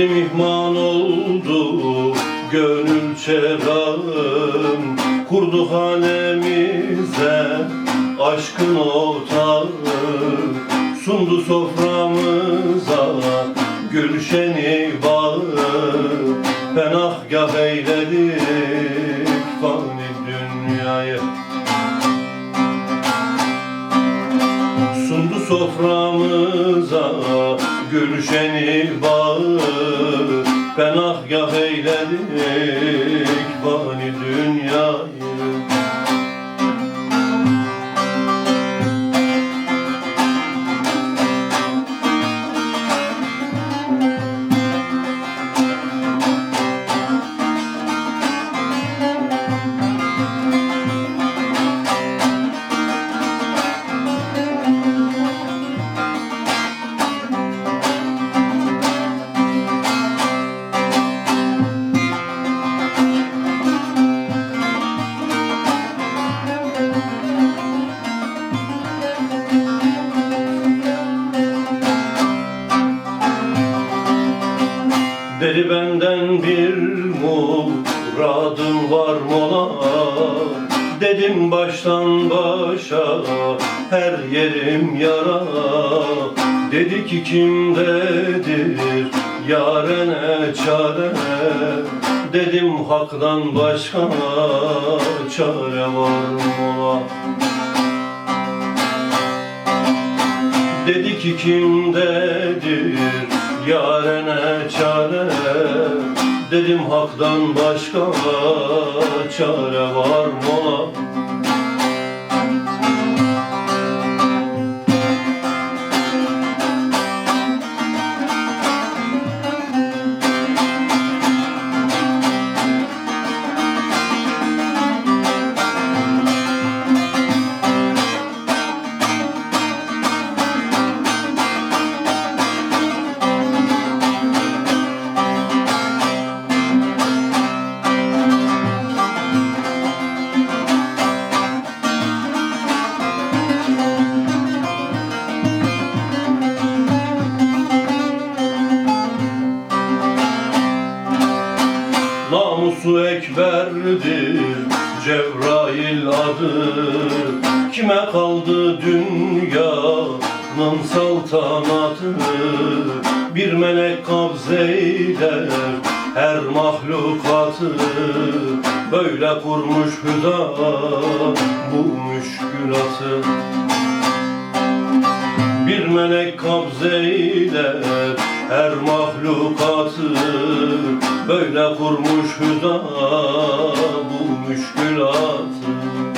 Geldim ihman oldu gönül çerağım Kurdu hanemize aşkın otağı Sundu soframıza gülşeni bağı Penahgah eyledik fani dünyayı. Sundu soframıza gülşeni bağı Penahgah eyledik fani dünyayı Dedi benden bir muradım var mola. Dedim baştan başa her yerim yara. Dedi ki kimdedir yarene çare. Dedim haktan başka çare var mola. Dedi ki kimdedir yarene çare Dedim haktan başka çare var mola ekberdir Cebrail adı. Kime kaldı dünyanın saltanatı Bir melek kabzeyler her mahlukatı Böyle kurmuş hüda bu müşkülatı melek kabzeyler her mahlukatı Böyle kurmuş hüda bu müşkülatı